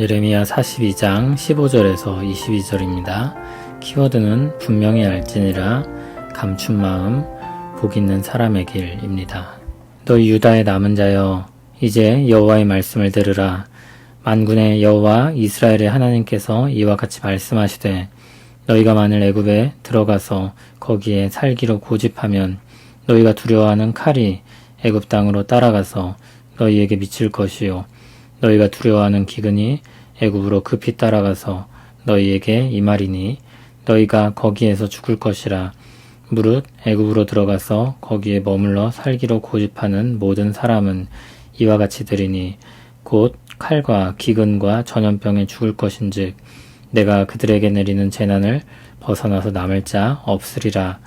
예레미야 42장 15절에서 22절입니다. 키워드는 분명히 알지니라 감춘 마음 복 있는 사람의 길입니다. 너희 유다의 남은 자여 이제 여호와의 말씀을 들으라 만군의 여호와 이스라엘의 하나님께서 이와 같이 말씀하시되 너희가 만일 애굽에 들어가서 거기에 살기로 고집하면 너희가 두려워하는 칼이 애굽 땅으로 따라가서 너희에게 미칠 것이요 너희가 두려워하는 기근이 애굽으로 급히 따라가서 너희에게 이 말이니 너희가 거기에서 죽을 것이라. 무릇 애굽으로 들어가서 거기에 머물러 살기로 고집하는 모든 사람은 이와 같이 들으니 곧 칼과 기근과 전염병에 죽을 것인즉 내가 그들에게 내리는 재난을 벗어나서 남을 자 없으리라.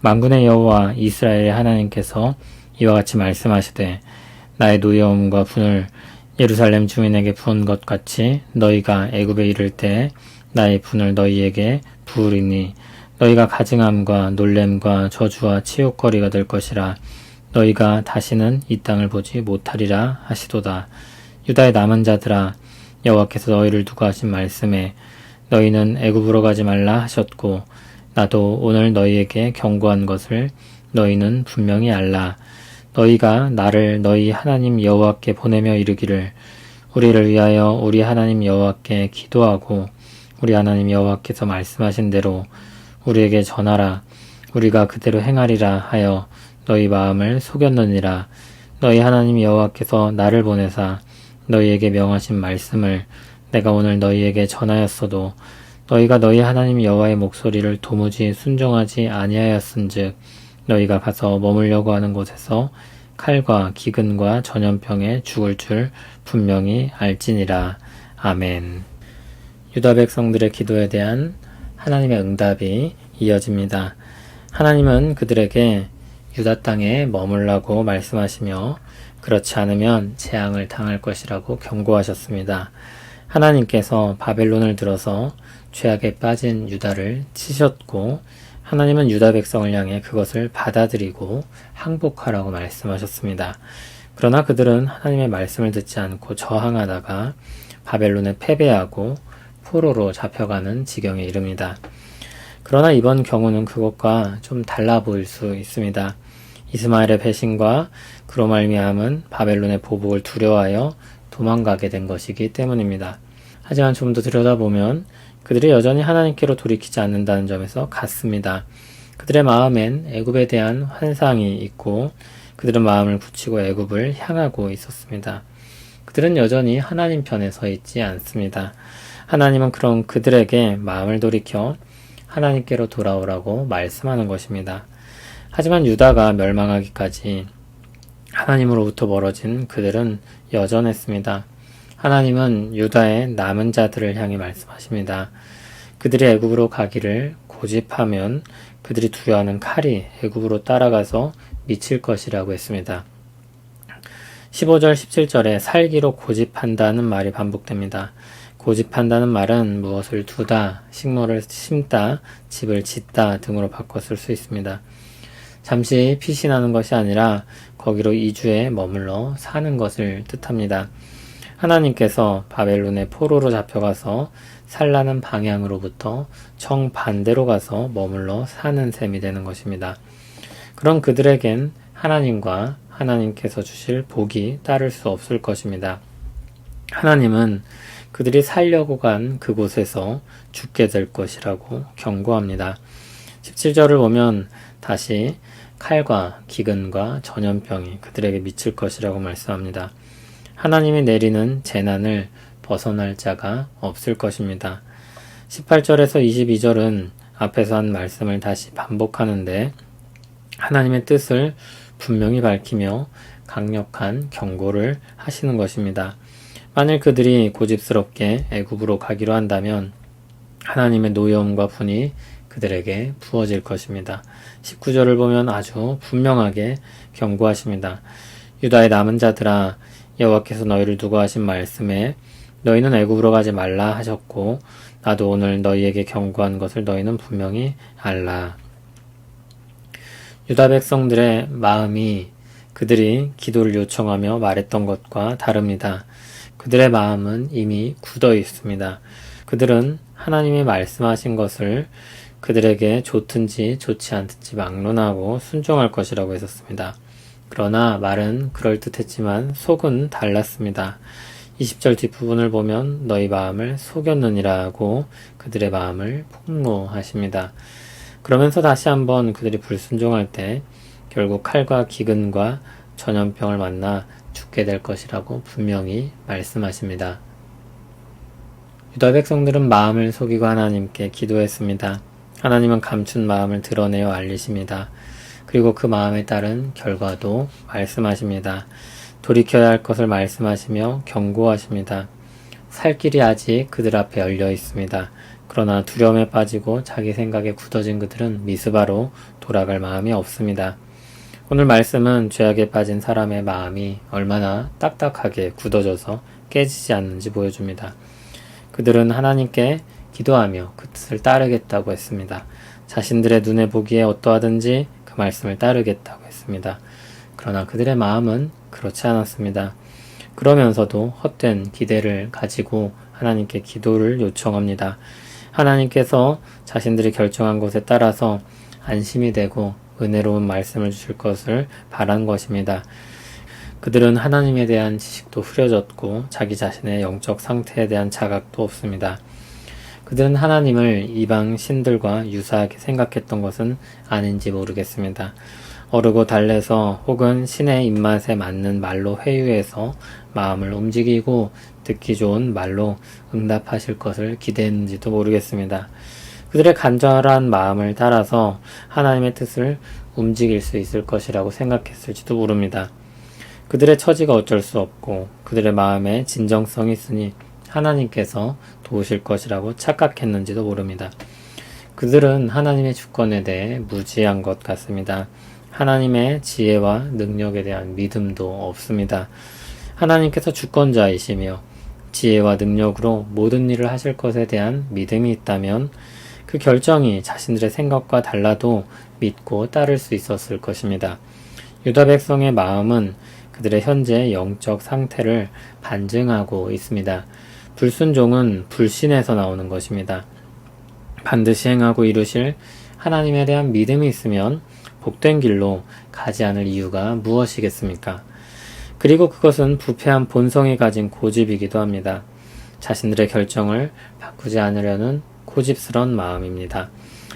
만군의 여호와 이스라엘의 하나님께서 이와 같이 말씀하시되 나의 노여움과 분을 예루살렘 주민에게 부은 것 같이 너희가 애굽에 이를 때 나의 분을 너희에게 부으리니 너희가 가증함과 놀램과 저주와 치욕거리가 될 것이라 너희가 다시는 이 땅을 보지 못하리라 하시도다. 유다의 남은 자들아 여호와께서 너희를 두고 하신 말씀에 너희는 애굽으로 가지 말라 하셨고 나도 오늘 너희에게 경고한 것을 너희는 분명히 알라 너희가 나를 너희 하나님 여호와께 보내며 이르기를 우리를 위하여 우리 하나님 여호와께 기도하고 우리 하나님 여호와께서 말씀하신 대로 우리에게 전하라. 우리가 그대로 행하리라 하여 너희 마음을 속였느니라. 너희 하나님 여호와께서 나를 보내사 너희에게 명하신 말씀을 내가 오늘 너희에게 전하였어도 너희가 너희 하나님 여호와의 목소리를 도무지 순종하지 아니하였은즉 너희가 가서 머물려고 하는 곳에서 칼과 기근과 전염병에 죽을 줄 분명히 알지니라. 아멘. 유다 백성들의 기도에 대한 하나님의 응답이 이어집니다. 하나님은 그들에게 유다 땅에 머물라고 말씀하시며 그렇지 않으면 재앙을 당할 것이라고 경고하셨습니다. 하나님께서 바벨론을 들어서 죄악에 빠진 유다를 치셨고 하나님은 유다 백성을 향해 그것을 받아들이고 항복하라고 말씀하셨습니다. 그러나 그들은 하나님의 말씀을 듣지 않고 저항하다가 바벨론에 패배하고 포로로 잡혀가는 지경에 이릅니다. 그러나 이번 경우는 그것과 좀 달라 보일 수 있습니다. 이스마엘의 배신과 그로 말미암은 바벨론의 보복을 두려워하여 도망가게 된 것이기 때문입니다. 하지만 좀 더 들여다보면 그들이 여전히 하나님께로 돌이키지 않는다는 점에서 같습니다. 그들의 마음엔 애굽에 대한 환상이 있고 그들은 마음을 굳히고 애굽을 향하고 있었습니다. 그들은 여전히 하나님 편에 서 있지 않습니다. 하나님은 그런 그들에게 마음을 돌이켜 하나님께로 돌아오라고 말씀하는 것입니다. 하지만 유다가 멸망하기까지 하나님으로부터 멀어진 그들은 여전했습니다. 하나님은 유다의 남은 자들을 향해 말씀하십니다. 그들이 애굽으로 가기를 고집하면 그들이 두려워하는 칼이 애굽으로 따라가서 미칠 것이라고 했습니다. 15절 17절에 살기로 고집한다는 말이 반복됩니다. 고집한다는 말은 무엇을 두다, 식물을 심다, 집을 짓다 등으로 바꿔 쓸 수 있습니다. 잠시 피신하는 것이 아니라 거기로 이주해 머물러 사는 것을 뜻합니다. 하나님께서 바벨론의 포로로 잡혀가서 살라는 방향으로부터 정반대로 가서 머물러 사는 셈이 되는 것입니다. 그런 그들에겐 하나님과 하나님께서 주실 복이 따를 수 없을 것입니다. 하나님은 그들이 살려고 간 그곳에서 죽게 될 것이라고 경고합니다. 17절을 보면 다시 칼과 기근과 전염병이 그들에게 미칠 것이라고 말씀합니다. 하나님이 내리는 재난을 벗어날 자가 없을 것입니다. 18절에서 22절은 앞에서 한 말씀을 다시 반복하는데 하나님의 뜻을 분명히 밝히며 강력한 경고를 하시는 것입니다. 만일 그들이 고집스럽게 애굽으로 가기로 한다면 하나님의 노여움과 분이 그들에게 부어질 것입니다. 19절을 보면 아주 분명하게 경고하십니다. 유다의 남은 자들아 여호와께서 너희를 두고 하신 말씀에 너희는 애굽으로 가지 말라 하셨고 나도 오늘 너희에게 경고한 것을 너희는 분명히 알라. 유다 백성들의 마음이 그들이 기도를 요청하며 말했던 것과 다릅니다. 그들의 마음은 이미 굳어 있습니다. 그들은 하나님이 말씀하신 것을 그들에게 좋든지 좋지 않든지 막론하고 순종할 것이라고 했었습니다. 그러나 말은 그럴듯했지만 속은 달랐습니다. 20절 뒷부분을 보면 너희 마음을 속였느니라 하고 그들의 마음을 폭로하십니다. 그러면서 다시 한번 그들이 불순종할 때 결국 칼과 기근과 전염병을 만나 죽게 될 것이라고 분명히 말씀하십니다. 유다 백성들은 마음을 속이고 하나님께 기도했습니다. 하나님은 감춘 마음을 드러내어 알리십니다. 그리고 그 마음에 따른 결과도 말씀하십니다. 돌이켜야 할 것을 말씀하시며 경고하십니다. 살 길이 아직 그들 앞에 열려 있습니다. 그러나 두려움에 빠지고 자기 생각에 굳어진 그들은 미스바로 돌아갈 마음이 없습니다. 오늘 말씀은 죄악에 빠진 사람의 마음이 얼마나 딱딱하게 굳어져서 깨지지 않는지 보여줍니다. 그들은 하나님께 기도하며 그 뜻을 따르겠다고 했습니다. 자신들의 눈에 보기에 어떠하든지 그 말씀을 따르겠다고 했습니다. 그러나 그들의 마음은 그렇지 않았습니다. 그러면서도 헛된 기대를 가지고 하나님께 기도를 요청합니다. 하나님께서 자신들이 결정한 것에 따라서 안심이 되고 은혜로운 말씀을 주실 것을 바란 것입니다. 그들은 하나님에 대한 지식도 흐려졌고 자기 자신의 영적 상태에 대한 자각도 없습니다. 그들은 하나님을 이방 신들과 유사하게 생각했던 것은 아닌지 모르겠습니다. 어르고 달래서 혹은 신의 입맛에 맞는 말로 회유해서 마음을 움직이고 듣기 좋은 말로 응답하실 것을 기대했는지도 모르겠습니다. 그들의 간절한 마음을 따라서 하나님의 뜻을 움직일 수 있을 것이라고 생각했을지도 모릅니다. 그들의 처지가 어쩔 수 없고 그들의 마음에 진정성이 있으니 하나님께서 도우실 것이라고 착각했는지도 모릅니다. 그들은 하나님의 주권에 대해 무지한 것 같습니다. 하나님의 지혜와 능력에 대한 믿음도 없습니다. 하나님께서 주권자이시며 지혜와 능력으로 모든 일을 하실 것에 대한 믿음이 있다면 그 결정이 자신들의 생각과 달라도 믿고 따를 수 있었을 것입니다. 유다 백성의 마음은 그들의 현재 영적 상태를 반증하고 있습니다. 불순종은 불신에서 나오는 것입니다. 반드시 행하고 이루실 하나님에 대한 믿음이 있으면 복된 길로 가지 않을 이유가 무엇이겠습니까? 그리고 그것은 부패한 본성이 가진 고집이기도 합니다. 자신들의 결정을 바꾸지 않으려는 고집스러운 마음입니다.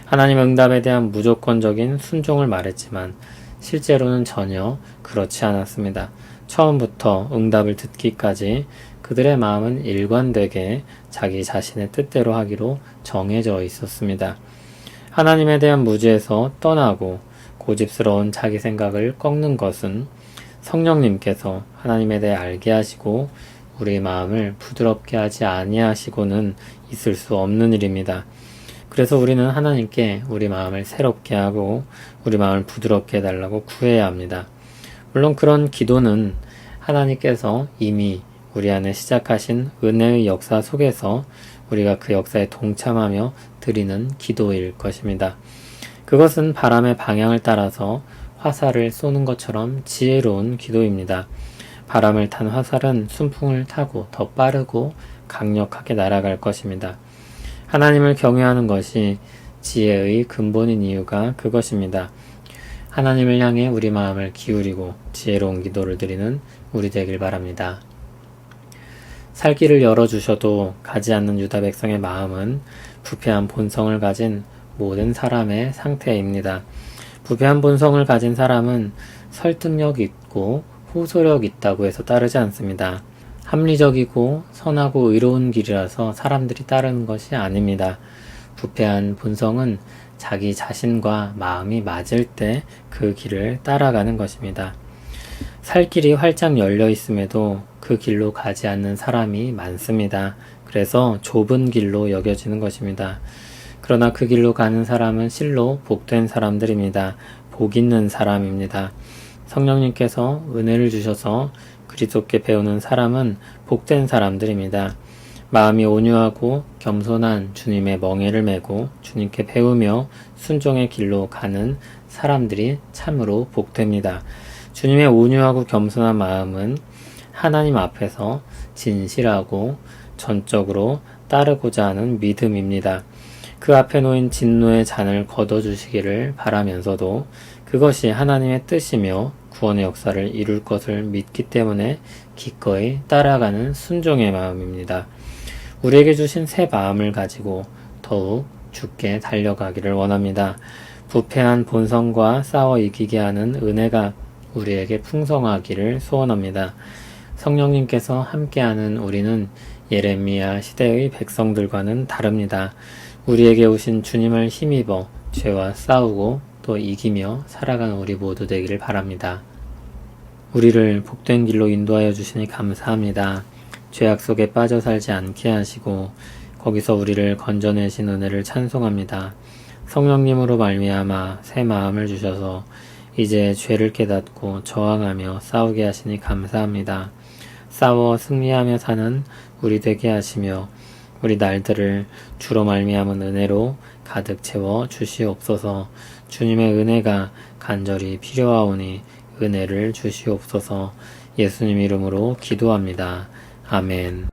하나님 응답에 대한 무조건적인 순종을 말했지만 실제로는 전혀 그렇지 않았습니다. 처음부터 응답을 듣기까지 그들의 마음은 일관되게 자기 자신의 뜻대로 하기로 정해져 있었습니다. 하나님에 대한 무지에서 떠나고 고집스러운 자기 생각을 꺾는 것은 성령님께서 하나님에 대해 알게 하시고 우리 마음을 부드럽게 하지 아니하시고는 있을 수 없는 일입니다. 그래서 우리는 하나님께 우리 마음을 새롭게 하고 우리 마음을 부드럽게 해달라고 구해야 합니다. 물론 그런 기도는 하나님께서 이미 우리 안에 시작하신 은혜의 역사 속에서 우리가 그 역사에 동참하며 드리는 기도일 것입니다. 그것은 바람의 방향을 따라서 화살을 쏘는 것처럼 지혜로운 기도입니다. 바람을 탄 화살은 순풍을 타고 더 빠르고 강력하게 날아갈 것입니다. 하나님을 경외하는 것이 지혜의 근본인 이유가 그것입니다. 하나님을 향해 우리 마음을 기울이고 지혜로운 기도를 드리는 우리 되길 바랍니다. 살 길을 열어주셔도 가지 않는 유다 백성의 마음은 부패한 본성을 가진 모든 사람의 상태입니다. 부패한 본성을 가진 사람은 설득력 있고 호소력 있다고 해서 따르지 않습니다. 합리적이고 선하고 의로운 길이라서 사람들이 따르는 것이 아닙니다. 부패한 본성은 자기 자신과 마음이 맞을 때 그 길을 따라가는 것입니다. 살 길이 활짝 열려 있음에도 그 길로 가지 않는 사람이 많습니다. 그래서 좁은 길로 여겨지는 것입니다. 그러나 그 길로 가는 사람은 실로 복된 사람들입니다. 복 있는 사람입니다. 성령님께서 은혜를 주셔서 그리스도께 배우는 사람은 복된 사람들입니다. 마음이 온유하고 겸손한 주님의 멍에를 메고 주님께 배우며 순종의 길로 가는 사람들이 참으로 복됩니다. 주님의 온유하고 겸손한 마음은 하나님 앞에서 진실하고 전적으로 따르고자 하는 믿음입니다. 그 앞에 놓인 진노의 잔을 걷어주시기를 바라면서도 그것이 하나님의 뜻이며 구원의 역사를 이룰 것을 믿기 때문에 기꺼이 따라가는 순종의 마음입니다. 우리에게 주신 새 마음을 가지고 더욱 죽게 달려가기를 원합니다. 부패한 본성과 싸워 이기게 하는 은혜가 우리에게 풍성하기를 소원합니다. 성령님께서 함께하는 우리는 예레미야 시대의 백성들과는 다릅니다. 우리에게 오신 주님을 힘입어 죄와 싸우고 또 이기며 살아가는 우리 모두 되기를 바랍니다. 우리를 복된 길로 인도하여 주시니 감사합니다. 죄악 속에 빠져 살지 않게 하시고 거기서 우리를 건져내신 은혜를 찬송합니다. 성령님으로 말미암아 새 마음을 주셔서 이제 죄를 깨닫고 저항하며 싸우게 하시니 감사합니다. 싸워 승리하며 사는 우리 되게 하시며 우리 날들을 주로 말미암은 은혜로 가득 채워 주시옵소서. 주님의 은혜가 간절히 필요하오니 은혜를 주시옵소서. 예수님 이름으로 기도합니다. 아멘.